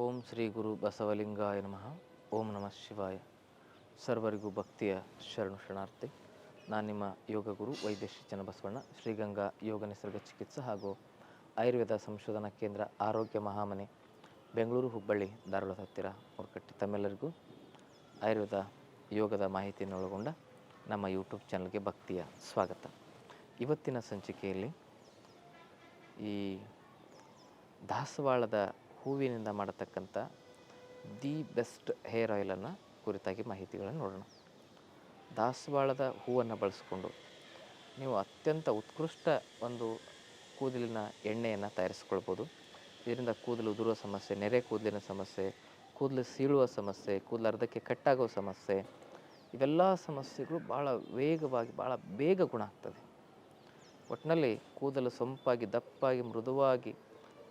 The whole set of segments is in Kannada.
ಓಂ ಶ್ರೀ ಗುರು ಬಸವಲಿಂಗಾಯ ನಮಃ. ಓಂ ನಮಃ ಶಿವಾಯ. ಸರ್ವರಿಗೂ ಭಕ್ತಿಯ ಶರಣು ಶರಣಾರ್ಥಿ. ನಾನು ನಿಮ್ಮ ಯೋಗ ಗುರು ವೈದ್ಯ ಶ್ರೀ ಬಸವಣ್ಣ ಶ್ರೀಗಂಗಾ ಯೋಗ ನಿಸರ್ಗ ಚಿಕಿತ್ಸೆ ಹಾಗೂ ಆಯುರ್ವೇದ ಸಂಶೋಧನಾ ಕೇಂದ್ರ ಆರೋಗ್ಯ ಮಹಾಮನೆ, ಬೆಂಗಳೂರು ಹುಬ್ಬಳ್ಳಿ, ಧಾರವಾಡದ ಹತ್ತಿರ ಹೊರಕಟ್ಟಿ ತಮ್ಮೆಲ್ಲರಿಗೂ ಆಯುರ್ವೇದ ಯೋಗದ ಮಾಹಿತಿಯನ್ನು ಒಳಗೊಂಡ ನಮ್ಮ ಯೂಟ್ಯೂಬ್ ಚಾನಲ್ಗೆ ಭಕ್ತಿಯ ಸ್ವಾಗತ. ಇವತ್ತಿನ ಸಂಚಿಕೆಯಲ್ಲಿ ಈ ದಾಸವಾಳದ ಹೂವಿನಿಂದ ಮಾಡತಕ್ಕಂಥ ದಿ ಬೆಸ್ಟ್ ಹೇರ್ ಆಯಿಲನ್ನು ಕುರಿತಾಗಿ ಮಾಹಿತಿಗಳನ್ನು ನೋಡೋಣ. ದಾಸವಾಳದ ಹೂವನ್ನು ಬಳಸಿಕೊಂಡು ನೀವು ಅತ್ಯಂತ ಉತ್ಕೃಷ್ಟ ಒಂದು ಕೂದಲಿನ ಎಣ್ಣೆಯನ್ನು ತಯಾರಿಸ್ಕೊಳ್ಬೋದು. ಇದರಿಂದ ಕೂದಲು ಉದುರುವ ಸಮಸ್ಯೆ, ನೆರೆ ಕೂದಲಿನ ಸಮಸ್ಯೆ, ಕೂದಲು ಸೀಳುವ ಸಮಸ್ಯೆ, ಕೂದಲು ಅರ್ಧಕ್ಕೆ ಕಟ್ಟಾಗೋ ಸಮಸ್ಯೆ, ಇವೆಲ್ಲ ಸಮಸ್ಯೆಗಳು ಭಾಳ ವೇಗವಾಗಿ ಭಾಳ ಬೇಗ ಗುಣ ಆಗ್ತದೆ. ಒಟ್ಟಿನಲ್ಲಿ ಕೂದಲು ಸೊಂಪಾಗಿ, ದಪ್ಪಾಗಿ, ಮೃದುವಾಗಿ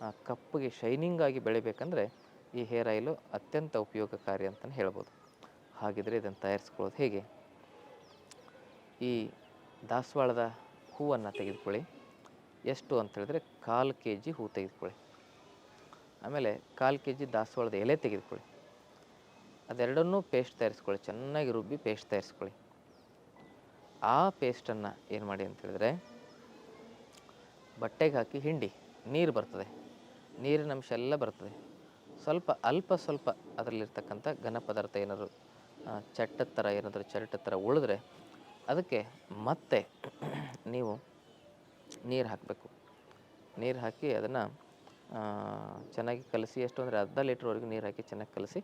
ಕಪ್ಪಗೆ ಶೈನಿಂಗ್ ಆಗಿ ಬೆಳಿಬೇಕಂದ್ರೆ ಈ ಹೇರ್ ಆಯಿಲು ಅತ್ಯಂತ ಉಪಯೋಗಕಾರಿ ಅಂತಲೇ ಹೇಳ್ಬೋದು. ಹಾಗಿದ್ರೆ ಇದನ್ನು ತಯಾರಿಸ್ಕೊಳ್ಳೋದು ಹೇಗೆ? ಈ ದಾಸವಾಳದ ಹೂವನ್ನು ತೆಗೆದುಕೊಳ್ಳಿ. ಎಷ್ಟು ಅಂತ ಹೇಳಿದ್ರೆ ಕಾಲು ಕೆ ಜಿ ಹೂ ತೆಗೆದುಕೊಳ್ಳಿ. ಆಮೇಲೆ ಕಾಲು ಕೆ ಜಿ ದಾಸವಾಳದ ಎಲೆ ತೆಗೆದುಕೊಳ್ಳಿ. ಅದೆರಡನ್ನೂ ಪೇಸ್ಟ್ ತಯಾರಿಸ್ಕೊಳ್ಳಿ. ಚೆನ್ನಾಗಿ ರುಬ್ಬಿ ಪೇಸ್ಟ್ ತಯಾರಿಸ್ಕೊಳ್ಳಿ. ಆ ಪೇಸ್ಟನ್ನು ಏನು ಮಾಡಿ ಅಂತ ಹೇಳಿದ್ರೆ ಬಟ್ಟೆಗೆ ಹಾಕಿ ಹಿಂಡಿ, ನೀರು ಬರ್ತದೆ. ನೀರಿನ ಅಂಶ ಎಲ್ಲ ಬರ್ತದೆ. ಸ್ವಲ್ಪ, ಅಲ್ಪ ಸ್ವಲ್ಪ ಅದರಲ್ಲಿರ್ತಕ್ಕಂಥ ಘನ ಪದಾರ್ಥ ಏನಾದರೂ ಚಟ್ಟ ಚಟ್ಟದ ಥರ ಏನಾದರೂ ಚರಟದ ಥರ ಉಳಿದ್ರೆ ಅದಕ್ಕೆ ಮತ್ತೆ ನೀವು ನೀರು ಹಾಕಬೇಕು. ನೀರು ಹಾಕಿ ಅದನ್ನು ಚೆನ್ನಾಗಿ ಕಲಸಿ, ಎಷ್ಟು ಅಂದರೆ ಅರ್ಧ ಲೀಟ್ರ್ವರೆಗೂ ನೀರು ಹಾಕಿ ಚೆನ್ನಾಗಿ ಕಲಸಿ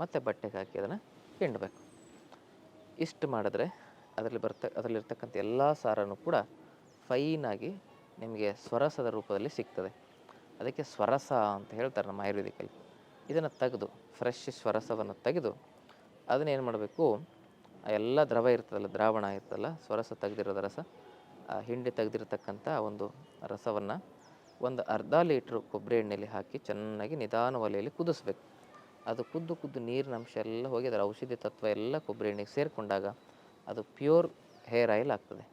ಮತ್ತೆ ಬಟ್ಟೆಗೆ ಹಾಕಿ ಅದನ್ನು ಹಿಂಡಬೇಕು. ಇಷ್ಟು ಮಾಡಿದ್ರೆ ಅದರಲ್ಲಿ ಬರ್ತ, ಅದರಲ್ಲಿರ್ತಕ್ಕಂಥ ಎಲ್ಲ ಸಾರನೂ ಕೂಡ ಫೈನಾಗಿ ನಿಮಗೆ ಸ್ವರಸದ ರೂಪದಲ್ಲಿ ಸಿಗ್ತದೆ. ಅದಕ್ಕೆ ಸ್ವರಸ ಅಂತ ಹೇಳ್ತಾರೆ ನಮ್ಮ ಆಯುರ್ವೇದಿಕಲ್ಲಿ. ಇದನ್ನು ತೆಗೆದು ಫ್ರೆಶ್ ಸ್ವರಸವನ್ನು ತೆಗೆದು ಅದನ್ನೇನು ಮಾಡಬೇಕು ಎಲ್ಲ ದ್ರವ ಇರ್ತದಲ್ಲ, ದ್ರಾವಣ ಇರ್ತದಲ್ಲ, ಸ್ವರಸ ತೆಗೆದಿರೋದ ರಸ, ಆ ಹಿಂಡಿ ತೆಗೆದಿರತಕ್ಕಂಥ ಒಂದು ರಸವನ್ನು ಒಂದು ಅರ್ಧ ಲೀಟ್ರ್ ಕೊಬ್ಬರಿ ಎಣ್ಣೆಯಲ್ಲಿ ಹಾಕಿ ಚೆನ್ನಾಗಿ ನಿಧಾನ ಒಲೆಯಲ್ಲಿ ಕುದಿಸ್ಬೇಕು. ಅದು ಕುದ್ದು ಕುದ್ದು ನೀರಿನ ಅಂಶ ಎಲ್ಲ ಹೋಗಿ, ಅದರ ಔಷಧಿ ತತ್ವ ಎಲ್ಲ ಕೊಬ್ಬರಿ ಎಣ್ಣೆಗೆ ಸೇರಿಕೊಂಡಾಗ ಅದು ಪ್ಯೂರ್ ಹೇರ್ ಆಯಿಲ್ ಆಗ್ತದೆ.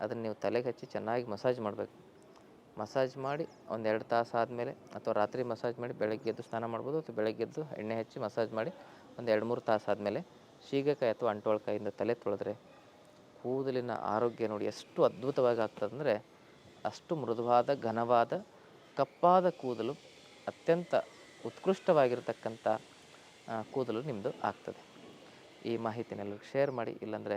ಅದನ್ನು ನೀವು ತಲೆಗೆ ಹಚ್ಚಿ ಚೆನ್ನಾಗಿ ಮಸಾಜ್ ಮಾಡಬೇಕು. ಮಸಾಜ್ ಮಾಡಿ ಒಂದು ಎರಡು ತಾಸು ಆದಮೇಲೆ ಅಥವಾ ರಾತ್ರಿ ಮಸಾಜ್ ಮಾಡಿ ಬೆಳಗ್ಗೆ ಎದ್ದು ಸ್ನಾನ ಮಾಡ್ಬೋದು ಅಥವಾ ಬೆಳಗ್ಗೆ ಎದ್ದು ಎಣ್ಣೆ ಹಚ್ಚಿ ಮಸಾಜ್ ಮಾಡಿ ಒಂದು ಎರಡು ಮೂರು ತಾಸು ಆದಮೇಲೆ ಸೀಗೆಕಾಯಿ ಅಥವಾ ಅಂಟೋಳ್ಕಾಯಿಂದ ತಲೆ ತೊಳೆದ್ರೆ ಕೂದಲಿನ ಆರೋಗ್ಯ ನೋಡಿ ಎಷ್ಟು ಅದ್ಭುತವಾಗಿ ಆಗ್ತದಂದರೆ ಅಷ್ಟು ಮೃದುವಾದ, ಘನವಾದ, ಕಪ್ಪಾದ ಕೂದಲು ಅತ್ಯಂತ ಉತ್ಕೃಷ್ಟವಾಗಿರತಕ್ಕಂಥ ಕೂದಲು ನಿಮ್ಮದು ಆಗ್ತದೆ. ಈ ಮಾಹಿತಿನೆಲ್ಲರಿಗೂ ಶೇರ್ ಮಾಡಿ, ಇಲ್ಲಾಂದರೆ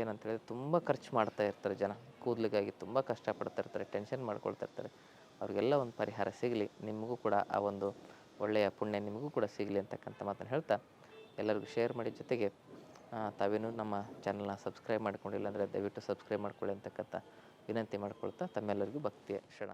ಏನಂತ ಹೇಳಿದ್ರೆ ತುಂಬ ಖರ್ಚು ಮಾಡ್ತಾ ಇರ್ತಾರೆ ಜನ. ಕೂದಲಿಗಾಗಿ ತುಂಬ ಕಷ್ಟಪಡ್ತಾ ಇರ್ತಾರೆ ಟೆನ್ಷನ್ ಮಾಡ್ಕೊಳ್ತಾ ಇರ್ತಾರೆ. ಅವ್ರಿಗೆಲ್ಲ ಒಂದು ಪರಿಹಾರ ಸಿಗಲಿ, ನಿಮಗೂ ಕೂಡ ಆ ಒಂದು ಒಳ್ಳೆಯ ಪುಣ್ಯ ನಿಮಗೂ ಕೂಡ ಸಿಗಲಿ ಅಂತಕ್ಕಂಥ ಮಾತನ್ನು ಹೇಳ್ತಾ ಎಲ್ಲರಿಗೂ ಶೇರ್ ಮಾಡಿ ಜೊತೆಗೆ ತಾವೇನೂ ನಮ್ಮ ಚಾನಲ್ನ ಸಬ್ಸ್ಕ್ರೈಬ್ ಮಾಡ್ಕೊಂಡಿಲ್ಲ ಅಂದರೆ ದಯವಿಟ್ಟು ಸಬ್ಸ್ಕ್ರೈಬ್ ಮಾಡ್ಕೊಳ್ಳಿ ಅಂತಕ್ಕಂಥ ವಿನಂತಿ ಮಾಡ್ಕೊಳ್ತಾ ತಮ್ಮೆಲ್ಲರಿಗೂ ಭಕ್ತಿಯ ಕ್ಷಣ.